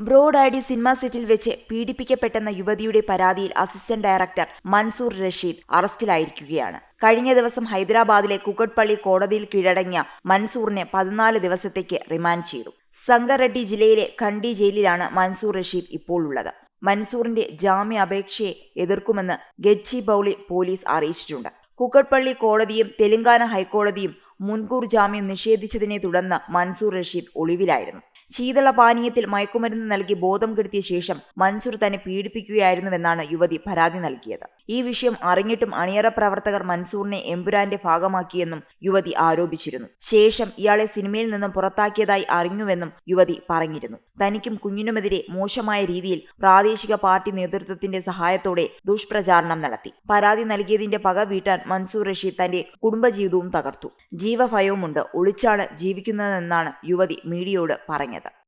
Bro Daddy cinema സെറ്റിൽ വെച്ച് പീഡിപ്പിക്കപ്പെട്ടെന്ന യുവതിയുടെ പരാതിയിൽ അസിസ്റ്റന്റ് ഡയറക്ടർ മൻസൂർ റഷീദ് അറസ്റ്റിലായിരിക്കുകയാണ്. കഴിഞ്ഞ ദിവസം ഹൈദരാബാദിലെ കുക്കട്ട്പള്ളി കോടതിയിൽ കീഴടങ്ങിയ മൻസൂറിനെ പതിനാല് ദിവസത്തേക്ക് റിമാൻഡ് ചെയ്തു. സംഗറെഡ്ഡി ജില്ലയിലെ ഖണ്ഡി ജയിലിലാണ് മൻസൂർ റഷീദ് ഇപ്പോൾ ഉള്ളത്. മൻസൂറിന്റെ ജാമ്യാപേക്ഷയെ എതിർക്കുമെന്ന് ഗച്ചി ബൌളി പോലീസ് അറിയിച്ചിട്ടുണ്ട്. കുക്കട്ട്പള്ളി കോടതിയും തെലങ്കാന ഹൈക്കോടതിയും മുൻകൂർ ജാമ്യം നിഷേധിച്ചതിനെ തുടർന്ന് മൻസൂർ റഷീദ് ഒളിവിലായിരുന്നു. ശീതള പാനീയത്തിൽ മയക്കുമരുന്ന് നൽകി ബോധം കെടുത്തിയ ശേഷം മൻസൂർ തന്നെ പീഡിപ്പിക്കുകയായിരുന്നുവെന്നാണ് യുവതി പരാതി നൽകിയത്. ഈ വിഷയം അറിഞ്ഞിട്ടും അണിയറ പ്രവർത്തകർ മൻസൂറിനെ എമ്പുരാന്റെ ഭാഗമാക്കിയെന്നും യുവതി ആരോപിച്ചിരുന്നു. ശേഷം ഇയാളെ സിനിമയിൽ നിന്നും പുറത്താക്കിയതായി അറിഞ്ഞുവെന്നും യുവതി പറഞ്ഞിരുന്നു. തനിക്കും കുഞ്ഞിനുമെതിരെ മോശമായ രീതിയിൽ പ്രാദേശിക പാർട്ടി നേതൃത്വത്തിന്റെ സഹായത്തോടെ ദുഷ്പ്രചാരണം നടത്തി. പരാതി നൽകിയതിന്റെ പക വീട്ടാൻ മൻസൂർ റഷീദ് തന്റെ കുടുംബജീവിതവും തകർത്തു. ജീവഭയവുമുണ്ട്. ഒളിച്ചാണ് ജീവിക്കുന്നതെന്നാണ് യുവതി മീഡിയയോട് പറഞ്ഞത്.